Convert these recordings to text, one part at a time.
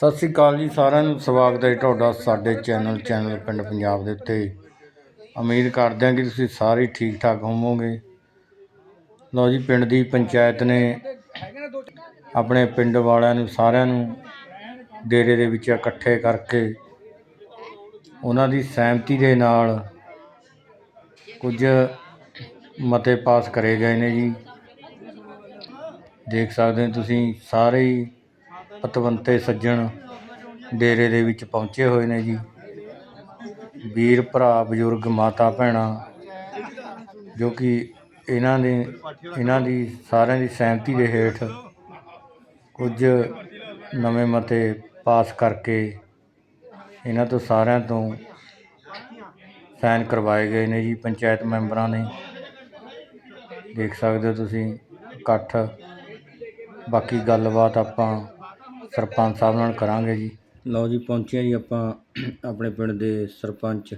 ਸਤਿ ਸ੍ਰੀ ਅਕਾਲ ਜੀ, ਸਾਰਿਆਂ ਨੂੰ ਸਵਾਗਤ ਹੈ ਤੁਹਾਡਾ ਸਾਡੇ ਚੈਨਲ ਚੈਨਲ ਪਿੰਡ ਪੰਜਾਬ ਦੇ ਉੱਤੇ। ਉਮੀਦ ਕਰਦੇ ਹਾਂ ਕਿ ਤੁਸੀਂ ਸਾਰੇ ਠੀਕ ਠਾਕ ਹੋਵੋਗੇ। ਲਓ ਜੀ, ਪਿੰਡ ਦੀ ਪੰਚਾਇਤ ਨੇ ਆਪਣੇ ਪਿੰਡ ਵਾਲਿਆਂ ਨੂੰ, ਸਾਰਿਆਂ ਨੂੰ ਡੇਰੇ ਦੇ ਵਿੱਚ ਇਕੱਠੇ ਕਰਕੇ ਉਹਨਾਂ ਦੀ ਸਹਿਮਤੀ ਦੇ ਨਾਲ ਕੁਝ ਮਤੇ ਪਾਸ ਕਰੇ ਗਏ ਨੇ ਜੀ। ਦੇਖ ਸਕਦੇ ਹੋ ਤੁਸੀਂ, ਸਾਰੇ ਹੀ ਪਤਵੰਤੇ ਸੱਜਣ ਡੇਰੇ ਦੇ ਵਿੱਚ ਪਹੁੰਚੇ ਹੋਏ ਨੇ ਜੀ। ਵੀਰ, ਭਰਾ, ਬਜ਼ੁਰਗ, ਮਾਤਾ, ਭੈਣਾਂ, ਜੋ ਕਿ ਇਹਨਾਂ ਦੇ, ਇਹਨਾਂ ਦੀ ਸਾਰਿਆਂ ਦੀ ਸਹਿਮਤੀ ਦੇ ਹੇਠ ਕੁਝ ਨਵੇਂ ਮਤੇ ਪਾਸ ਕਰਕੇ ਇਹਨਾਂ ਤੋਂ ਸਾਰਿਆਂ ਤੋਂ ਸਾਈਨ ਕਰਵਾਏ ਗਏ ਨੇ ਜੀ ਪੰਚਾਇਤ ਮੈਂਬਰਾਂ ਨੇ। ਦੇਖ ਸਕਦੇ ਹੋ ਤੁਸੀਂ ਇਕੱਠ। ਬਾਕੀ ਗੱਲਬਾਤ ਆਪਾਂ ਸਰਪੰਚ ਸਾਹਿਬ ਨਾਲ ਕਰਾਂਗੇ ਜੀ। ਲਓ ਜੀ ਪਹੁੰਚੇ ਹਾਂ ਜੀ ਆਪਾਂ ਆਪਣੇ ਪਿੰਡ ਦੇ ਸਰਪੰਚ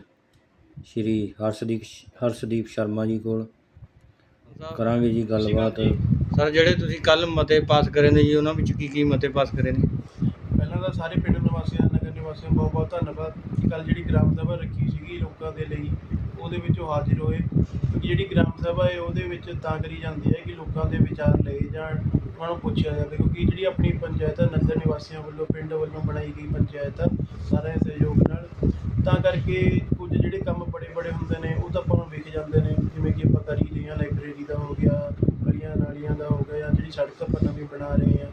ਸ਼੍ਰੀ ਹਰਸ਼ਦੀਪ ਹਰਸ਼ਦੀਪ ਸ਼ਰਮਾ ਜੀ ਕੋਲ। ਕਰਾਂਗੇ ਜੀ ਗੱਲਬਾਤ। ਸਰ ਜਿਹੜੇ ਤੁਸੀਂ ਕੱਲ ਮਤੇ ਪਾਸ ਕਰੇ ਨੇ ਜੀ ਉਹਨਾਂ ਵਿੱਚ ਕੀ ਕੀ ਮਤੇ ਪਾਸ ਕਰੇ ਨੇ? ਪਹਿਲਾਂ ਤਾਂ ਸਾਰੇ ਪਿੰਡ ਨਿਵਾਸੀਆਂ ਨਗਰ ਨਿਵਾਸੀਆਂ ਨੂੰ ਬਹੁਤ ਬਹੁਤ ਧੰਨਵਾਦ ਕਿ ਕੱਲ ਜਿਹੜੀ ਗ੍ਰਾਮ ਸਭਾ ਰੱਖੀ ਸੀਗੀ ਲੋਕਾਂ ਦੇ ਲਈ ਉਹਦੇ ਵਿੱਚ ਉਹ ਹਾਜ਼ਰ ਹੋਏ। ਕਿਉਂਕਿ ਜਿਹੜੀ ਗ੍ਰਾਮ ਸਭਾ ਹੈ ਉਹਦੇ ਵਿੱਚ ਤਾਂ ਕਰੀ ਜਾਂਦੀ ਹੈ ਕਿ ਲੋਕਾਂ ਦੇ ਵਿਚਾਰ ਲਏ ਜਾਣ। ਉਹਨਾਂ ਨੂੰ ਪੁੱਛਿਆ ਜਾਵੇ ਕਿਉਂਕਿ ਜਿਹੜੀ ਆਪਣੀ ਪੰਚਾਇਤ ਆ ਨਗਰ ਨਿਵਾਸੀਆਂ ਵੱਲੋਂ, ਪਿੰਡ ਵੱਲੋਂ ਬਣਾਈ ਗਈ ਪੰਚਾਇਤ ਆ, ਸਾਰਿਆਂ ਦੇ ਸਹਿਯੋਗ ਨਾਲ। ਤਾਂ ਕਰਕੇ ਕੁਝ ਜਿਹੜੇ ਕੰਮ ਬੜੇ ਬੜੇ ਹੁੰਦੇ ਨੇ, ਉਹ ਤਾਂ ਆਪਾਂ ਨੂੰ ਵਿਖ ਜਾਂਦੇ ਨੇ, ਜਿਵੇਂ ਕਿ ਆਪਾਂ ਕਰੀ ਰਹੇ ਹਾਂ ਲਾਇਬ੍ਰੇਰੀ ਦਾ ਹੋ ਗਿਆ ਗਲੀਆਂ ਨਾਲੀਆਂ ਦਾ ਹੋ ਗਿਆ, ਜਾਂ ਜਿਹੜੀ ਸੜਕ ਆਪਾਂ ਨਵੀਂ ਬਣਾ ਰਹੇ ਹਾਂ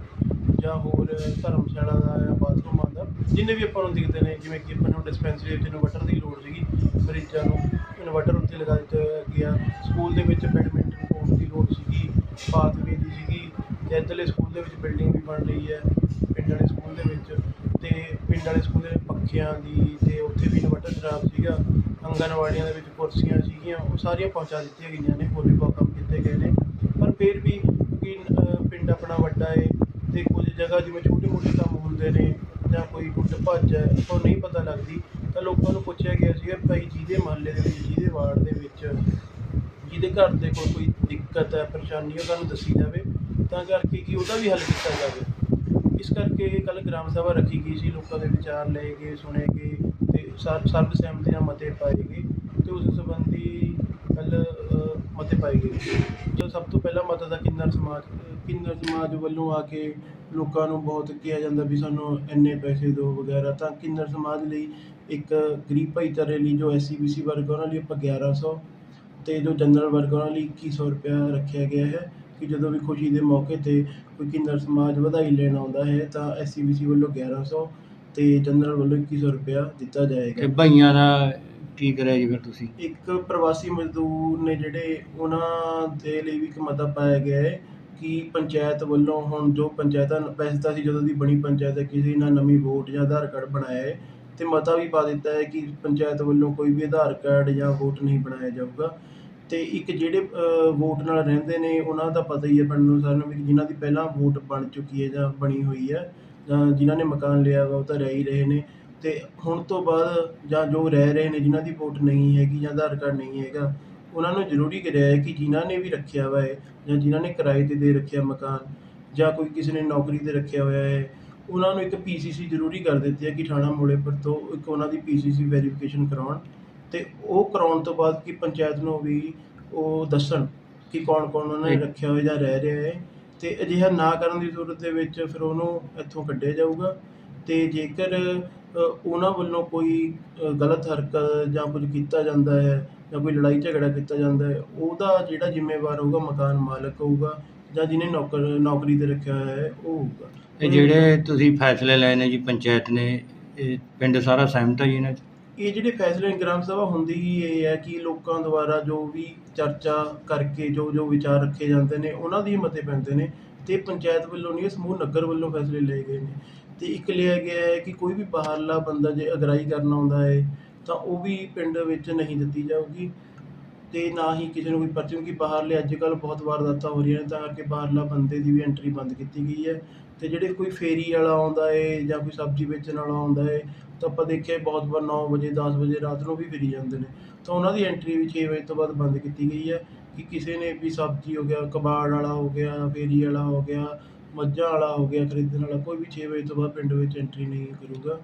ਜਾਂ ਹੋਰ ਧਰਮਸ਼ਾਲਾ ਦਾ ਜਾਂ ਬਾਥਰੂਮਾਂ ਦਾ ਜਿੰਨੇ ਵੀ ਆਪਾਂ ਨੂੰ ਦਿਖਦੇ ਨੇ, ਜਿਵੇਂ ਕਿ ਆਪਾਂ ਨੂੰ ਡਿਸਪੈਂਸਰੀ ਵਿੱਚ ਇਨਵਰਟਰ ਦੀ ਲੋੜ ਸੀਗੀ ਮਰੀਜ਼ਾਂ ਨੂੰ ਇਨਵਰਟਰ ਉੱਤੇ ਲਗਾ ਦਿੱਤਾ ਗਿਆ, ਸਕੂਲ ਦੇ ਵਿੱਚ ਬੈਡਮਿੰਟਨ ਕੋਰਟ ਦੀ ਲੋੜ ਸੀਗੀ ਪਾਥਵੇ ਦੀ ਸੀਗੀ ਤੇ ਇੱਧਰਲੇ ਸਕੂਲ ਦੇ ਵਿੱਚ ਬਿਲਡਿੰਗ ਵੀ ਬਣ ਰਹੀ ਹੈ, ਪਿੰਡ ਵਾਲੇ ਸਕੂਲ ਦੇ ਵਿੱਚ। ਤੇ ਪਿੰਡ ਵਾਲੇ ਸਕੂਲ ਦੇ ਪੱਖਿਆਂ ਦੀ ਤੇ ਉੱਥੇ ਵੀ ਇਨਵਰਟਰ ਖਰਾਬ ਸੀਗਾ ਆਂਗਣਵਾੜੀਆਂ ਦੇ ਵਿੱਚ ਕੁਰਸੀਆਂ ਸੀਗੀਆਂ, ਉਹ ਸਾਰੀਆਂ ਪਹੁੰਚਾ ਦਿੱਤੀਆਂ ਗਈਆਂ ਨੇ, ਹੋਰ ਬਹੁਤ ਕੰਮ ਕੀਤੇ ਗਏ ਨੇ। ਪਰ ਫਿਰ ਵੀ ਕਿਉਂਕਿ ਪਿੰਡ ਆਪਣਾ ਵੱਡਾ ਏ ਤੇ ਕੁਝ ਜਗ੍ਹਾ ਜਿਵੇਂ ਛੋਟੇ ਮੋਟੇ ਕੰਮ ਹੁੰਦੇ ਨੇ ਜਾਂ ਕੋਈ ਟੁੱਟ ਭੱਜ ਹੈ, ਉਹ ਨਹੀਂ ਪਤਾ ਲੱਗਦੀ। ਤਾਂ ਲੋਕਾਂ ਨੂੰ ਪੁੱਛਿਆ ਗਿਆ ਸੀਗਾ ਭਾਈ ਜਿਹਦੇ ਮਹੱਲੇ ਦੇ ਵਿੱਚ, ਜਿਹਦੇ ਵਾਰਡ ਦੇ ਵਿੱਚ, ਜਿਹਦੇ ਘਰ ਦੇ ਕੋਲ ਕੋਈ ਦਿੱਕਤ ਹੈ, ਪਰੇਸ਼ਾਨੀ ਹੈ ਤੁਹਾਨੂੰ ਦੱਸੀ ਜਾਵੇ। ਤਾਂ ਕਰਕੇ ਕਿ ਉਹਦਾ ਵੀ ਹੱਲ ਕੀਤਾ ਜਾਵੇ। ਇਸ ਕਰਕੇ ਕੱਲ ਗ੍ਰਾਮ ਸਭਾ ਰੱਖੀ ਗਈ ਸੀ, ਲੋਕਾਂ ਦੇ ਵਿਚਾਰ ਲਏ ਗਏ, ਸੁਣੇ ਗਏ ਤੇ ਸਰ ਸਰਬ ਸਹਿਮਤੀ ਨਾਲ ਮਤੇ ਪਾਏ ਗਏ ਤੇ ਉਸ ਸੰਬੰਧੀ ਕੱਲ ਮਤੇ ਪਾਏ ਗਏ। ਜੋ ਸਭ ਤੋਂ ਪਹਿਲਾਂ ਮਤਾ ਦਾ ਕਿੰਨਰ ਸਮਾਜ ਕਿੰਨਰ ਸਮਾਜ ਵੱਲੋਂ ਆ ਕੇ ਲੋਕਾਂ ਨੂੰ ਬਹੁਤ ਕਿਹਾ ਜਾਂਦਾ ਵੀ ਸਾਨੂੰ ਇੰਨੇ ਪੈਸੇ ਦਿਓ ਵਗੈਰਾ, ਤਾਂ ਕਿੰਨਰ ਸਮਾਜ ਲਈ ਇੱਕ ਗਰੀਬ ਭਾਈਚਾਰੇ ਲਈ ਜੋ ਐਸਸੀ ਬੀਸੀ ਵਰਗ ਉਹਨਾਂ ਲਈ ਆਪਾਂ 1100 ਤੇ ਜੋ ਜਨਰਲ ਵਰਗ ਉਹਨਾਂ ਲਈ 2100 ਰੁਪਇਆ ਰੱਖਿਆ ਗਿਆ ਹੈ। ਕਿ ਜਦੋਂ ਵੀ ਖੁਸ਼ੀ ਦੇ ਮੌਕੇ ਤੇ ਕੋਈ ਕਿੰਨਰ ਸਮਾਜ ਵਧਾਈ ਲੈਣ ਆਉਂਦਾ ਹੈ ਤਾਂ ਐਸਸੀ ਬੀਸੀ ਵੱਲੋਂ 1100 ਤੇ ਜਨਰਲ ਵੱਲੋਂ 2100 ਰੁਪਇਆ ਦਿੱਤਾ ਤੇ ਜਾਏਗਾ ਭਾਈਆਂ ਦਾ ਕੀ ਕਰਿਆ ਜੀ ਫਿਰ ਤੁਸੀਂ? ਇੱਕ ਪ੍ਰਵਾਸੀ ਮਜ਼ਦੂਰ ਨੇ ਜਿਹੜੇ ਉਹਨਾਂ ਦੇ ਲਈ ਵੀ ਇੱਕ ਮਤਾ ਪਾਇਆ ਗਿਆ ਹੈ ਕਿ ਪੰਚਾਇਤ ਵੱਲੋਂ ਹੁਣ ਜੋ ਪੰਚਾਇਤਾਂ ਵੈਸੇ ਤਾਂ ਸੀ ਜਦੋਂ ਦੀ ਬਣੀ ਪੰਚਾਇਤ ਹੈ ਕਿਸੇ ਨਾਲ ਨਵੀਂ ਵੋਟ ਜਾਂ ਆਧਾਰ ਕਾਰਡ ਬਣਾਇਆ ਹੈ ਤੇ ਮਤਾ ਵੀ ਪਾ ਦਿੱਤਾ ਹੈ ਕਿ ਪੰਚਾਇਤ ਵੱਲੋਂ ਕੋਈ ਵੀ ਆਧਾਰ ਕਾਰਡ ਜਾਂ ਵੋਟ ਨਹੀਂ ਬਣਾਇਆ ਜਾਊਗਾ। ਅਤੇ ਇੱਕ ਜਿਹੜੇ ਵੋਟ ਨਾਲ ਰਹਿੰਦੇ ਨੇ, ਉਹਨਾਂ ਦਾ ਪਤਾ ਹੀ ਹੈ ਪਿੰਡ ਸਾਰਿਆਂ ਨੂੰ ਵੀ ਜਿਨ੍ਹਾਂ ਦੀ ਪਹਿਲਾਂ ਵੋਟ ਬਣ ਚੁੱਕੀ ਹੈ ਜਾਂ ਬਣੀ ਹੋਈ ਹੈ, ਜਾਂ ਜਿਨ੍ਹਾਂ ਨੇ ਮਕਾਨ ਲਿਆ ਵਾ ਉਹ ਤਾਂ ਰਹਿ ਹੀ ਰਹੇ ਨੇ। ਅਤੇ ਹੁਣ ਤੋਂ ਬਾਅਦ ਜਾਂ ਜੋ ਰਹਿ ਰਹੇ ਨੇ, ਜਿਨ੍ਹਾਂ ਦੀ ਵੋਟ ਨਹੀਂ ਹੈਗੀ ਜਾਂ ਆਧਾਰ ਕਾਰਡ ਨਹੀਂ ਹੈਗਾ, ਉਹਨਾਂ ਨੂੰ ਜ਼ਰੂਰੀ ਕਰਿਆ ਹੈ ਕਿ ਜਿਨ੍ਹਾਂ ਨੇ ਵੀ ਰੱਖਿਆ ਵਾ ਹੈ ਜਾਂ ਜਿਨ੍ਹਾਂ ਨੇ ਕਿਰਾਏ ਤੇ ਦੇ ਰੱਖਿਆ ਮਕਾਨ, ਜਾਂ ਕੋਈ ਕਿਸੇ ਨੇ ਨੌਕਰੀ ਤੇ ਰੱਖਿਆ ਹੋਇਆ ਹੈ, ਉਹਨਾਂ ਨੂੰ ਇੱਕ ਪੀਸੀਸੀ ਜ਼ਰੂਰੀ ਕਰ ਦਿੱਤੀ ਹੈ ਕਿ ਥਾਣਾ ਮੋੜੇਪੁਰ ਤੋਂ ਇੱਕ ਉਹਨਾਂ ਦੀ ਪੀਸੀਸੀ ਵੈਰੀਫਿਕੇਸ਼ਨ ਕਰਾਉਣ। ਤੇ ਉਹ ਕਰਾਉਣ ਤੋਂ ਬਾਅਦ ਕਿ ਪੰਚਾਇਤ ਨੂੰ ਵੀ ਉਹ ਦੱਸਣ ਕਿ ਕੌਣ ਕੌਣ ਉਹਨਾਂ ਨੇ ਰੱਖਿਆ ਹੋਇਆ ਜਾਂ ਰਹਿ ਰਿਹਾ ਹੈ। ਤੇ ਅਜਿਹਾ ਨਾ ਕਰਨ ਦੀ ਸੂਰਤ ਦੇ ਵਿੱਚ ਫਿਰ ਉਹਨੂੰ ਇੱਥੋਂ ਕੱਢਿਆ ਜਾਊਗਾ। ਤੇ ਜੇਕਰ ਉਹਨਾਂ ਵੱਲੋਂ ਕੋਈ ਗਲਤ ਹਰਕਤ ਜਾਂ ਕੁਝ ਕੀਤਾ ਜਾਂਦਾ ਹੈ ਜਾਂ ਕੋਈ ਲੜਾਈ ਝਗੜਾ ਕੀਤਾ ਜਾਂਦਾ ਹੈ ਉਹਦਾ ਜਿਹੜਾ ਜ਼ਿੰਮੇਵਾਰ ਹੋਊਗਾ ਮਕਾਨ ਮਾਲਕ ਹੋਊਗਾ ਜਾਂ ਜਿਹਨੇ ਨੌਕਰ ਨੌਕਰੀ ਤੇ ਰੱਖਿਆ ਹੋਇਆ ਹੈ ਉਹ ਹੋਊਗਾ। ਇਹ ਜਿਹੜੇ ਤੁਸੀਂ ਫੈਸਲੇ ਲਏ ਨੇ ਜੀ ਪੰਚਾਇਤ ਨੇ ਇਹ ਪਿੰਡ ਸਾਰਾ ਸਹਿਮਤ ਹੈ ਜੀ ਇਹਨਾਂ 'ਚ? ਇਹ ਜਿਹੜੇ ਫੈਸਲੇ ਗ੍ਰਾਮ ਸਭਾ ਹੁੰਦੀ ਹੀ ਇਹ ਹੈ ਕਿ ਲੋਕਾਂ ਦੁਆਰਾ ਜੋ ਵੀ ਚਰਚਾ ਕਰਕੇ ਜੋ ਜੋ ਵਿਚਾਰ ਰੱਖੇ ਜਾਂਦੇ ਨੇ, ਉਹਨਾਂ ਦੀ ਹੀ ਮਤੇ ਪੈਂਦੇ ਨੇ ਤੇ ਪੰਚਾਇਤ ਵੱਲੋਂ ਨਹੀਂ ਸਮੂਹ ਨਗਰ ਵੱਲੋਂ ਫੈਸਲੇ ਲਏ ਗਏ ਨੇ। ਤੇ ਇੱਕ ਲਿਆ ਗਿਆ ਹੈ ਕਿ ਕੋਈ ਵੀ ਬਾਹਰਲਾ ਬੰਦਾ ਜੇ ਅਗਰਾਈ ਕਰਨ ਆਉਂਦਾ ਹੈ, ਤਾਂ ਉਹ ਵੀ ਪਿੰਡ ਵਿੱਚ ਨਹੀਂ ਦਿੱਤੀ ਜਾਊਗੀ। ਅਤੇ ਨਾ ਹੀ ਕਿਸੇ ਨੂੰ ਕੋਈ ਪਰਚੀ, ਕਿਉਂਕਿ ਬਾਹਰਲੇ ਅੱਜ ਕੱਲ੍ਹ ਬਹੁਤ ਵਾਰਦਾਤਾਂ ਹੋ ਰਹੀਆਂ ਨੇ, ਤਾਂ ਕਰਕੇ ਬਾਹਰਲਾ ਬੰਦੇ ਦੀ ਵੀ ਐਂਟਰੀ ਬੰਦ ਕੀਤੀ ਗਈ ਹੈ। ਅਤੇ ਜਿਹੜੇ ਕੋਈ ਫੇਰੀ ਵਾਲਾ ਆਉਂਦਾ ਏ ਜਾਂ ਕੋਈ ਸਬਜ਼ੀ ਵੇਚਣ ਵਾਲਾ ਆਉਂਦਾ ਏ, ਤਾਂ ਆਪਾਂ ਦੇਖਿਆ ਬਹੁਤ ਵਾਰ ਨੌ ਵਜੇ, ਦਸ ਵਜੇ ਰਾਤ ਨੂੰ ਵੀ ਫਿਰੀ ਜਾਂਦੇ ਨੇ। ਤਾਂ ਉਹਨਾਂ ਦੀ ਐਂਟਰੀ ਵੀ ਛੇ ਵਜੇ ਤੋਂ ਬਾਅਦ ਬੰਦ ਕੀਤੀ ਗਈ ਹੈ ਕਿ ਕਿਸੇ ਨੇ ਵੀ ਸਬਜ਼ੀ ਹੋ ਗਿਆ, ਕਬਾੜ ਵਾਲਾ ਹੋ ਗਿਆ, ਫੇਰੀ ਵਾਲਾ ਹੋ ਗਿਆ, ਮੱਝਾਂ ਵਾਲਾ ਹੋ ਗਿਆ, ਖਰੀਦਣ ਵਾਲਾ, ਕੋਈ ਵੀ ਛੇ ਵਜੇ ਤੋਂ ਬਾਅਦ ਪਿੰਡ ਵਿੱਚ ਐਂਟਰੀ ਨਹੀਂ ਕਰੂਗਾ।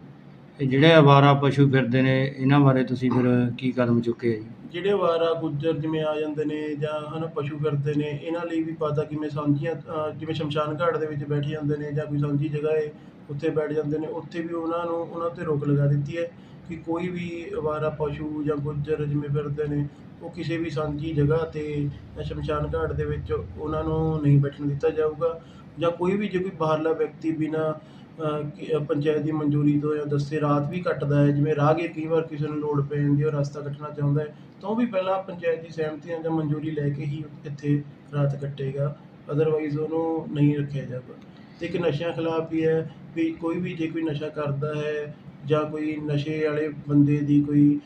ਇਹ ਜਿਹੜੇ ਆਵਾਰਾ ਪਸ਼ੂ ਫਿਰਦੇ ਨੇ, ਇਹਨਾਂ ਬਾਰੇ ਤੁਸੀਂ ਫਿਰ ਕੀ ਕਦਮ ਚੁੱਕੇ ਆ ਜੀ? ਜਿਹੜੇ ਵਾਰਾ ਗੁੱਜਰ ਜਿਵੇਂ ਆ ਜਾਂਦੇ ਨੇ ਜਾਂ ਹਨਾ ਪਸ਼ੂ ਫਿਰਦੇ ਨੇ, ਇਹਨਾਂ ਲਈ ਵੀ ਪਤਾ ਕਿਵੇਂ ਸਾਂਝੀਆਂ, ਅਹ ਜਿਵੇਂ ਸ਼ਮਸ਼ਾਨ ਘਾਟ ਦੇ ਵਿੱਚ ਬੈਠ ਜਾਂਦੇ ਨੇ ਜਾਂ ਕੋਈ ਸਾਂਝੀ ਜਗ੍ਹਾ ਹੈ ਉੱਥੇ ਬੈਠ ਜਾਂਦੇ ਨੇ, ਉੱਥੇ ਵੀ ਉਹਨਾਂ ਨੂੰ, ਉਹਨਾਂ ਤੇ ਰੋਕ ਲਗਾ ਦਿੱਤੀ ਹੈ ਕਿ ਕੋਈ ਵੀ ਅਵਾਰਾ ਪਸ਼ੂ ਜਾਂ ਗੁੱਜਰ ਜਿਵੇਂ ਫਿਰਦੇ ਨੇ, ਉਹ ਕਿਸੇ ਵੀ ਸਾਂਝੀ ਜਗ੍ਹਾ ਤੇ ਜਾਂ ਸ਼ਮਸ਼ਾਨ ਘਾਟ ਦੇ ਵਿੱਚ ਉਹਨਾਂ ਨੂੰ ਨਹੀਂ ਬੈਠਣ ਦਿੱਤਾ ਜਾਊਗਾ ਜਾਂ ਕੋਈ ਵੀ ਜੇ ਕੋਈ ਬਾਹਰਲਾ ਵਿਅਕਤੀ ਬਿਨਾਂ ਪੰਚਾਇਤ ਦੀ ਮਨਜ਼ੂਰੀ ਤੋਂ ਜਾਂ ਦੱਸੇ ਰਾਤ ਵੀ ਕੱਟਦਾ ਹੈ, ਜਿਵੇਂ ਰਾਹਗੀਰ ਕਈ ਵਾਰ ਕਿਸੇ ਨੂੰ ਲੋੜ ਪੈ ਜਾਂਦੀ ਹੈ, ਉਹ ਰਸਤਾ ਕੱਟਣਾ ਚਾਹੁੰਦਾ ਹੈ, ਤਾਂ ਉਹ ਵੀ ਪਹਿਲਾਂ ਪੰਚਾਇਤ ਦੀ ਸਹਿਮਤੀ ਜਾਂ ਮਨਜ਼ੂਰੀ ਲੈ ਕੇ ਹੀ ਇੱਥੇ ਰਾਤ ਕੱਟੇਗਾ ਅਦਰਵਾਈਜ਼ ਉਹਨੂੰ ਨਹੀਂ ਰੱਖਿਆ ਜਾਊਗਾ। ਤੇ ਇੱਕ ਨਸ਼ਿਆਂ ਖਿਲਾਫ ਵੀ ਹੈ, ਵੀ ਕੋਈ ਵੀ ਜੇ ਕੋਈ ਨਸ਼ਾ ਕਰਦਾ ਹੈ, ਜਾਂ ਕੋਈ ਨਸ਼ੇ ਵਾਲੇ ਬੰਦੇ ਦੀ ਕੋਈ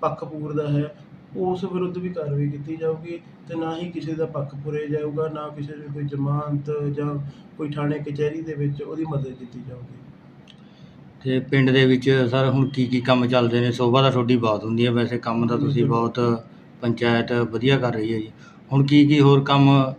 ਪੱਖ ਪੂਰਦਾ ਹੈ ਉਸ ਵਿਰੁੱਧ ਵੀ ਕਾਰਵਾਈ ਕੀਤੀ ਜਾਊਗੀ ਤੇ ਨਾ ਹੀ ਕਿਸੇ ਦਾ ਪੱਖ ਪੂਰਿਆ ਜਾਊਗਾ ਨਾ ਕਿਸੇ ਨੂੰ ਕੋਈ ਜ਼ਮਾਨਤ ਜਾਂ ਕੋਈ ਥਾਣੇ ਕਚਹਿਰੀ ਦੇ ਵਿੱਚ ਉਹਦੀ ਮਦਦ ਕੀਤੀ ਜਾਊਗੀ। ਤੇ ਪਿੰਡ ਦੇ ਵਿੱਚ ਸਰ ਹੁਣ ਕੀ ਕੀ ਕੰਮ ਚੱਲਦੇ ਨੇ? ਸੋਭਾ ਤਾਂ ਤੁਹਾਡੀ ਬਹੁਤ ਹੁੰਦੀ ਹੈ ਵੈਸੇ ਕੰਮ ਤਾਂ ਤੁਸੀਂ ਬਹੁਤ ਪੰਚਾਇਤ ਵਧੀਆ ਕਰ ਰਹੀ ਹੈ ਜੀ। ਹੁਣ ਕੀ ਕੀ ਹੋਰ ਕੰਮ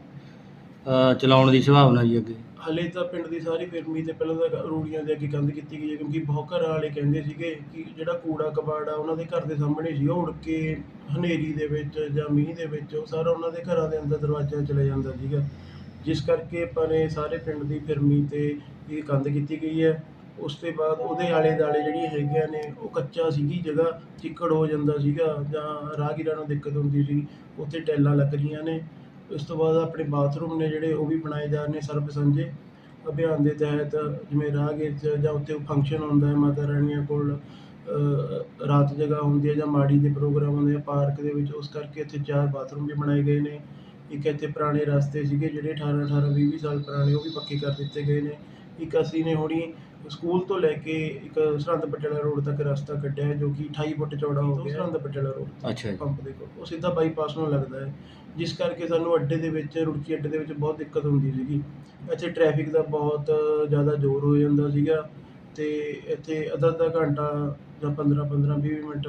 ਅ, ਚਲਾਉਣ ਦੀ ਸੰਭਾਵਨਾ ਜੀ ਅੱਗੇ? ਹਲੇ ਤਾਂ ਪਿੰਡ ਦੀ ਸਾਰੀ ਫਿਰਮੀ ਤੇ ਪਹਿਲਾਂ ਤਾਂ ਰੂੜੀਆਂ ਦੇ ਅੱਗੇ ਕੰਧ ਕੀਤੀ ਗਈ ਹੈ ਕਿਉਂਕਿ ਬਹੁਤ ਘਰਾਂ ਵਾਲੇ ਕਹਿੰਦੇ ਸੀਗੇ ਕਿ ਜਿਹੜਾ ਕੂੜਾ ਕਬਾੜਾ ਉਹਨਾਂ ਦੇ ਘਰ ਦੇ ਸਾਹਮਣੇ ਸੀ, ਉਹ ਉੜ ਕੇ ਹਨੇਰੀ ਦੇ ਵਿੱਚ ਜਾਂ ਮੀਂਹ ਦੇ ਵਿੱਚ ਉਹ ਸਾਰਾ ਉਹਨਾਂ ਦੇ ਘਰਾਂ ਦੇ ਅੰਦਰ ਦਰਵਾਜ਼ਿਆਂ 'ਚ ਚਲੇ ਜਾਂਦਾ ਸੀਗਾ। ਜਿਸ ਕਰਕੇ ਆਪਾਂ ਨੇ ਸਾਰੇ ਪਿੰਡ ਦੀ ਫਿਰਮੀ ਤੇ ਇਹ ਕੰਧ ਕੀਤੀ ਗਈ ਹੈ। ਉਸ ਤੋਂ ਬਾਅਦ ਉਹਦੇ ਆਲੇ ਦਾਲੇ ਜਿਹੜੀਆਂ ਹੈਗੀਆਂ ਨੇ, ਉਹ ਕੱਚਾ ਸੀਗੀ ਜਗ੍ਹਾ, ਚਿੱਕੜ ਹੋ ਜਾਂਦਾ ਸੀਗਾ ਜਾਂ ਰਾਹਗੀਰਾਂ ਨੂੰ ਦਿੱਕਤ ਹੁੰਦੀ ਸੀ, ਉੱਥੇ ਟੈਲਾਂ ਲੱਗ ਰਹੀਆਂ ਨੇ। ਉਸ ਤੋਂ ਬਾਅਦ ਆਪਣੇ ਬਾਥਰੂਮ ਨੇ ਜਿਹੜੇ ਉਹ ਵੀ ਬਣਾਏ ਜਾ ਰਹੇ ਨੇ ਸਰਬ ਸਾਂਝੇ ਅਭਿਆਨ ਦੇ ਤਹਿਤ, ਜਿਵੇਂ ਰਾਹਗੀਰ 'ਚ ਜਾਂ ਉੱਥੇ ਫੰਕਸ਼ਨ ਹੁੰਦਾ ਹੈ, ਮਾਤਾ ਰਾਣੀਆਂ ਕੋਲ ਰਾਤ ਜਗ੍ਹਾ ਹੁੰਦੀ ਹੈ ਜਾਂ ਮਾੜੀ ਦੇ ਪ੍ਰੋਗਰਾਮ ਹੁੰਦੇ ਆ, ਪਾਰਕ ਦੇ ਵਿੱਚ ਉਸ ਕਰਕੇ ਇੱਥੇ ਚਾਰ ਬਾਥਰੂਮ ਵੀ ਬਣਾਏ ਗਏ ਨੇ। ਇੱਕ ਇੱਥੇ ਪੁਰਾਣੇ ਰਸਤੇ ਸੀਗੇ ਜਿਹੜੇ 18 18 20 20 ਸਾਲ ਪੁਰਾਣੇ, ਉਹ ਵੀ ਪੱਕੇ ਕਰ ਦਿੱਤੇ ਗਏ ਨੇ। ਇੱਕ ਅਸੀਂ ਨੇ ਹੁਣੀ ਸਕੂਲ ਤੋਂ ਲੈ ਕੇ ਇੱਕ ਸਰਹੰਦ ਪਟਿਆਲਾ ਰੋਡ ਤੱਕ ਰਸਤਾ ਕੱਢਿਆ ਹੈ ਜੋ ਕਿ 28 ਫੁੱਟ ਚੌੜਾ ਹੋ ਗਿਆ ਸਰਹੰਦ ਪਟਿਆਲਾ ਰੋਡ ਅੱਛਾ ਜੀ। ਪੰਪ ਦੇ ਕੋਲ। ਉਹ ਸਿੱਧਾ ਬਾਈਪਾਸ ਨੂੰ ਲੱਗਦਾ ਹੈ ਜਿਸ ਕਰਕੇ ਸਾਨੂੰ ਅੱਡੇ ਦੇ ਵਿੱਚ ਰੁੜਕੀ ਅੱਡੇ ਦੇ ਵਿੱਚ ਬਹੁਤ ਦਿੱਕਤ ਹੁੰਦੀ ਸੀਗੀ। ਇੱਥੇ ਟ੍ਰੈਫਿਕ ਦਾ ਬਹੁਤ ਜ਼ਿਆਦਾ ਜ਼ੋਰ ਹੋ ਜਾਂਦਾ ਸੀਗਾ ਤੇ ਇੱਥੇ ਅੱਧਾ ਅੱਧਾ ਘੰਟਾ ਜਾਂ 15 15 20 ਮਿੰਟ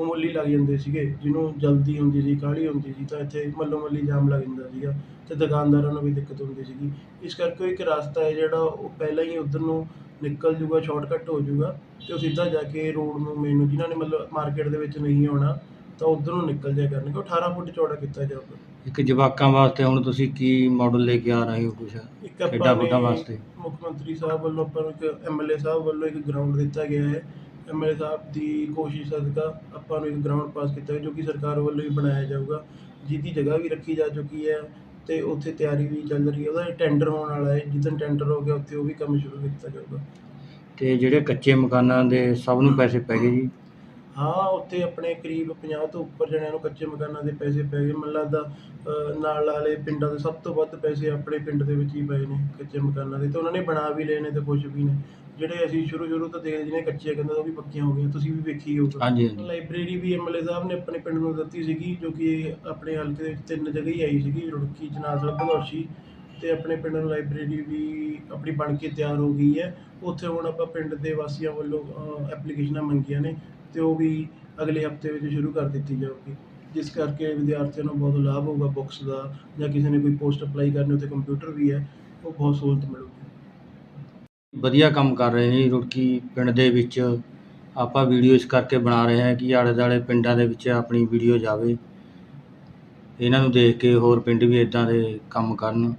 ਮਾਮੂਲੀ ਲੱਗ ਜਾਂਦੇ ਸੀਗੇ ਜਿਹਨੂੰ ਜਲਦੀ ਹੁੰਦੀ ਸੀ ਕਾਹਲੀ ਹੁੰਦੀ ਸੀ ਤਾਂ ਇੱਥੇ ਮੱਲੋ ਮੱਲੀ ਜਾਮ ਲੱਗ ਜਾਂਦਾ ਸੀਗਾ ਤੇ ਦੁਕਾਨਦਾਰਾਂ ਨੂੰ ਵੀ ਦਿੱਕਤ ਹੁੰਦੀ ਸੀਗੀ। ਇਸ ਕਰਕੇ ਉਹ ਇੱਕ ਰਸਤਾ ਹੈ ਜਿਹੜਾ ਉਹ ਪਹਿਲਾਂ ਹੀ ਉਧਰ ਨੂੰ ਨਿਕਲ ਜੂਗਾ ਸ਼ਾਰਟਕਟ ਹੋ ਜੂਗਾ ਤੇ ਉਹ ਸਿੱਧਾ ਜਾ ਕੇ ਰੋਡ ਨੂੰ ਮੈਨੂੰ ਜਿਨ੍ਹਾਂ ਨੇ ਮਤਲਬ ਮਾਰਕੀਟ ਦੇ ਵਿੱਚ ਨਹੀਂ ਆਉਣਾ ਤਾਂ ਉਧਰ ਨੂੰ ਨਿਕਲ ਜਾਇਆ ਕਰਨਗੇ। ਉਹ 18 ਫੁੱਟ ਚੌੜਾ ਕੀਤਾ ਜਾਊਗਾ ਇੱਕ ਜਵਾਕਾਂ ਵਾਸਤੇ ਹੁਣ ਤੁਸੀਂ ਕੀ ਮਾਡਲ ਲੈ ਕੇ ਆ ਰਹੇ ਹੋ ਕੁਛ? ਇੱਕ ਖੇਡਾਂ ਆਪਾਂ ਖੁੱਡਾਂ ਨੇ ਵਾਸਤੇ। ਮੁੱਖ ਮੰਤਰੀ ਸਾਹਿਬ ਵੱਲੋਂ ਆਪਾਂ ਨੂੰ ਇੱਕ ਐਮਐਲਏ ਸਾਹਿਬ ਵੱਲੋਂ ਇੱਕ ਗਰਾਊਂਡ ਦਿੱਤਾ ਗਿਆ ਹੈ। ਐਮਐਲਏ ਸਾਹਿਬ ਦੀ ਕੋਸ਼ਿਸ਼ ਸਦਕਾ ਆਪਾਂ ਨੂੰ ਇੱਕ ਗਰਾਊਂਡ ਪਾਸ ਕੀਤਾ ਜੋ ਕਿ ਸਰਕਾਰ ਵੱਲੋਂ ਹੀ ਬਣਾਇਆ ਜਾਊਗਾ। ਜਿਹਦੀ ਜਗ੍ਹਾ ਵੀ ਰੱਖੀ ਜਾ ਚੁੱਕੀ ਹੈ ਤੇ ਉੱਥੇ ਤਿਆਰੀ ਵੀ ਚੱਲ ਰਹੀ ਹੈ। ਉਹਦਾ ਟੈਂਡਰ ਹੋਣ ਵਾਲਾ ਹੈ। ਜਿੱਦਣ ਟੈਂਡਰ ਹੋ ਗਿਆ, ਉੱਥੇ ਉਹ ਵੀ ਕੰਮ ਸ਼ੁਰੂ ਕੀਤਾ ਜਾਊਗਾ। ਤੇ ਜਿਹੜੇ ਕੱਚੇ ਮਕਾਨਾਂ ਦੇ ਸਭ ਨੂੰ ਪੈਸੇ ਪੈ ਗਏ ਜੀ। ਹਾਂ ਉੱਥੇ ਆਪਣੇ ਕਰੀਬ 50 ਤੋਂ ਉੱਪਰ ਜਣਿਆਂ ਨੂੰ ਕੱਚੇ ਮਕਾਨਾਂ ਦੇ ਪੈਸੇ ਪੈ ਗਏ। ਮੈਨੂੰ ਲੱਗਦਾ ਨਾਲ ਵਾਲੇ ਪਿੰਡਾਂ ਦੇ ਸਭ ਤੋਂ ਵੱਧ ਪੈਸੇ ਆਪਣੇ ਪਿੰਡ ਦੇ ਵਿੱਚ ਹੀ ਪਏ ਨੇ ਕੱਚੇ ਮਕਾਨਾਂ ਦੇ। ਤੇ ਉਹਨਾਂ ਨੇ ਬਣਾ ਵੀ ਲਏ ਨੇ ਤੇ ਕੁਝ ਵੀ ਨੇ। ਜਿਹੜੇ ਅਸੀਂ ਸ਼ੁਰੂ ਸ਼ੁਰੂ ਤੋਂ ਦੇਖਦੇ ਜਿਹਨੇ ਕੱਚੇ ਕਹਿੰਦੇ ਉਹ ਵੀ ਪੱਕੀਆਂ ਹੋ ਗਈਆਂ। ਤੁਸੀਂ ਵੀ ਵੇਖੀ ਹੋਊਗਾ। ਹਾਂਜੀ ਹਾਂਜੀ। ਲਾਇਬ੍ਰੇਰੀ ਵੀ ਐਮਐਲਏ ਸਾਹਿਬ ਨੇ ਆਪਣੇ ਪਿੰਡ ਨੂੰ ਦਿੱਤੀ ਸੀਗੀ ਜੋ ਕਿ ਆਪਣੇ ਹਲਕੇ ਦੇ ਵਿੱਚ ਤਿੰਨ ਜਗ੍ਹਾ ਹੀ ਆਈ ਸੀਗੀ ਰੁੜਕੀ ਜਨਾਜ਼ਲ ਭਦੌਸ਼ੀ। ਤੇ ਆਪਣੇ ਪਿੰਡ ਨੂੰ ਲਾਇਬ੍ਰੇਰੀ ਵੀ ਆਪਣੀ ਬਣ ਕੇ ਤਿਆਰ ਹੋ ਗਈ ਹੈ। ਉੱਥੇ ਹੁਣ ਆਪਾਂ ਪਿੰਡ ਦੇ ਵਾਸੀਆਂ ਵੱਲੋਂ ਐਪਲੀਕੇਸ਼ਨਾਂ ਮੰਗੀਆਂ ਨੇ ਤੇ ਉਹ ਵੀ ਅਗਲੇ ਹਫ਼ਤੇ ਵਿੱਚ ਸ਼ੁਰੂ ਕਰ ਦਿੱਤੀ ਜਾਊਗੀ। ਜਿਸ ਕਰਕੇ ਵਿਦਿਆਰਥੀਆਂ ਨੂੰ ਬਹੁਤ ਲਾਭ ਹੋਊਗਾ ਬੁੱਕਸ ਦਾ ਜਾਂ ਕਿਸੇ ਨੇ ਕੋਈ ਪੋਸਟ ਅਪਲਾਈ ਕਰਨੀ ਉੱਤੇ ਕੰਪਿਊਟਰ ਵੀ ਹੈ, ਉਹ ਬਹੁਤ ਸਹੂਲਤ ਮਿਲੂਗੀ। ਵਧੀਆ ਕੰਮ ਕਰ ਰਹੇ ਨੇ ਰੁੜਕੀ ਪਿੰਡ ਦੇ ਵਿੱਚ ਆਪਾਂ ਵੀਡੀਓ ਇਸ ਕਰਕੇ ਬਣਾ ਰਹੇ ਹਾਂ ਕਿ ਆਲੇ ਦੁਆਲੇ ਪਿੰਡਾਂ ਦੇ ਵਿੱਚ ਆਪਣੀ ਵੀਡੀਓ ਜਾਵੇ। ਇਹਨਾਂ ਨੂੰ ਦੇਖ ਕੇ ਹੋਰ ਪਿੰਡ ਵੀ ਇਦਾਂ ਦੇ ਕੰਮ ਕਰਨ।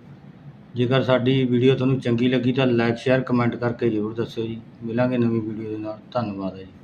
ਜੇਕਰ ਸਾਡੀ ਵੀਡੀਓ ਤੁਹਾਨੂੰ ਚੰਗੀ ਲੱਗੀ ਤਾਂ ਲਾਈਕ ਸ਼ੇਅਰ ਕਮੈਂਟ ਕਰਕੇ ਜ਼ਰੂਰ ਦੱਸਿਓ ਜੀ। ਮਿਲਾਂਗੇ ਨਵੀਂ ਵੀਡੀਓ ਦੇ ਨਾਲ। ਧੰਨਵਾਦ ਹੈ ਜੀ।